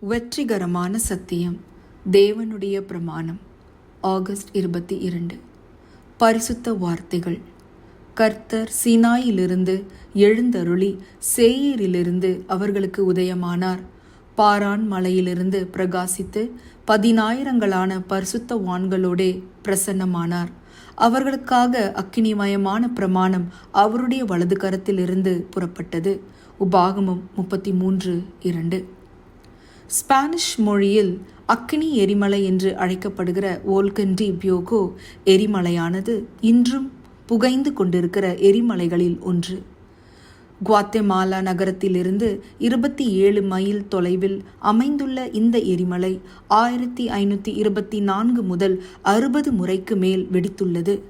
வெற்றிகரமான சத்தியம் தேவனுடைய பிரமாணம். ஆகஸ்ட் இருபத்தி இரண்டு. பரிசுத்த வார்த்தைகள். கர்த்தர் சீனாயிலிருந்து எழுந்தருளி சேயீரிலிருந்து அவர்களுக்கு உதயமானார். பாரான் மலையிலிருந்து பிரகாசித்து பதினாயிரங்களான பரிசுத்த வான்களோடே பிரசன்னமானார். அவர்களுக்காக அக்கினிமயமான பிரமாணம் அவருடைய வலது கரத்திலிருந்து புறப்பட்டது. உபாகமம் முப்பத்தி மூன்று இரண்டு. ஸ்பானிஷ் மொழியில் அக்கினி எரிமலை என்று அழைக்கப்படுகிற ஓல்கண்டி பியோகோ எரிமலையானது இன்றும் புகைந்து கொண்டிருக்கிற எரிமலைகளில் ஒன்று. குவாத்தெமாலா நகரத்திலிருந்து இருபத்தி ஏழு மைல் தொலைவில் அமைந்துள்ள இந்த எரிமலை ஆயிரத்தி ஐநூற்றி இருபத்தி நான்கு முதல் அறுபது முறைக்கு மேல் வெடித்துள்ளது.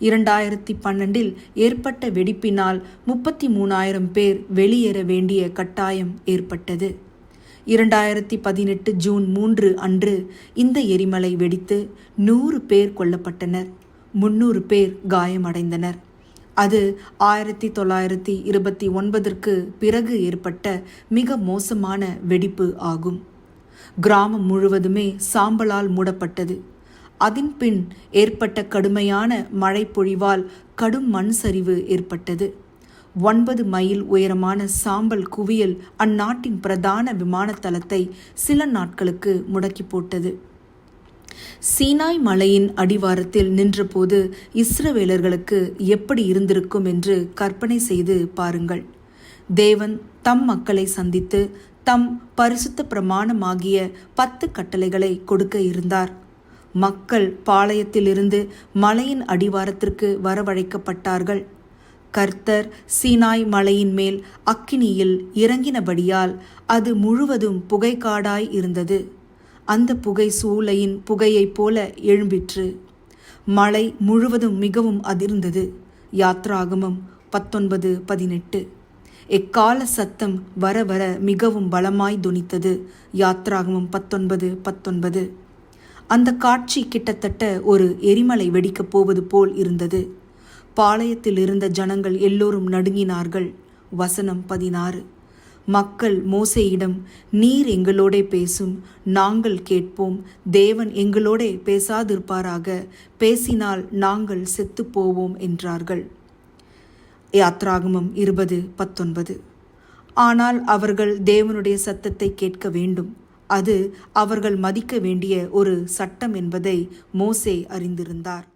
இரண்டாயிரத்தி பன்னெண்டில் ஏற்பட்ட வெடிப்பினால் முப்பத்தி மூணாயிரம் பேர் வெளியேற வேண்டிய கட்டாயம் ஏற்பட்டது. இரண்டாயிரத்தி பதினெட்டு ஜூன் மூன்று அன்று இந்த எரிமலை வெடித்து நூறு பேர் கொல்லப்பட்டனர். முன்னூறு பேர் காயமடைந்தனர். அது ஆயிரத்தி தொள்ளாயிரத்தி இருபத்தி ஒன்பதற்கு பிறகு ஏற்பட்ட மிக மோசமான வெடிப்பு ஆகும். கிராமம் முழுவதுமே சாம்பலால் மூடப்பட்டது. அதன் பின் ஏற்பட்ட கடுமையான மழை பொழிவால் கடும் மண் சரிவு ஏற்பட்டது. ஒன்பது மைல் உயரமான சாம்பல் குவியல் அந்நாட்டின் பிரதான விமானத்தளத்தை சில நாட்களுக்கு முடக்கி போட்டது. சீனாய் மலையின் அடிவாரத்தில் நின்றபோது இஸ்ரவேலர்களுக்கு எப்படி இருந்திருக்கும் என்று கற்பனை செய்து பாருங்கள். தேவன் தம் மக்களை சந்தித்து தம் பரிசுத்த பிரமாணமாகிய பத்து கட்டளைகளை கொடுக்க இருந்தார். மக்கள் பாளையத்திலிருந்து மலையின் அடிவாரத்திற்கு வரவழைக்கப்பட்டார்கள். கர்த்தர் சீனாய் மலையின் மேல் அக்கினியில் இறங்கினபடியால் அது முழுவதும் புகைக்காடாய் இருந்தது. அந்த புகை சூளையின் புகையைப் போல எழும்பிற்று. மலை முழுவதும் மிகவும் அதிர்ந்தது. யாத்ராகமம் பத்தொன்பது பதினெட்டு. எக்கால சத்தம் வர வர மிகவும் பலமாய் துணித்தது. யாத்ராகமம் பத்தொன்பது பத்தொன்பது. அந்த காட்சி கிட்டத்தட்ட ஒரு எரிமலை வெடிக்கப் போவது போல் இருந்தது. பாளையத்தில் இருந்த ஜனங்கள் எல்லோரும் நடுங்கினார்கள். வசனம் பதினாறு. மக்கள் மோசையிடம் நீர் எங்களோடே பேசும் நாங்கள் கேட்போம். தேவன் எங்களோடே பேசாதிருப்பாராக. பேசினால் நாங்கள் செத்து போவோம் என்றார்கள். யாத்ராகமம் இருபது பத்தொன்பது. ஆனால் அவர்கள் தேவனுடைய சத்தத்தை கேட்க வேண்டும். அது அவர்கள் மதிக்க வேண்டிய ஒரு சட்டம் என்பதை மோசே அறிந்திருந்தார்.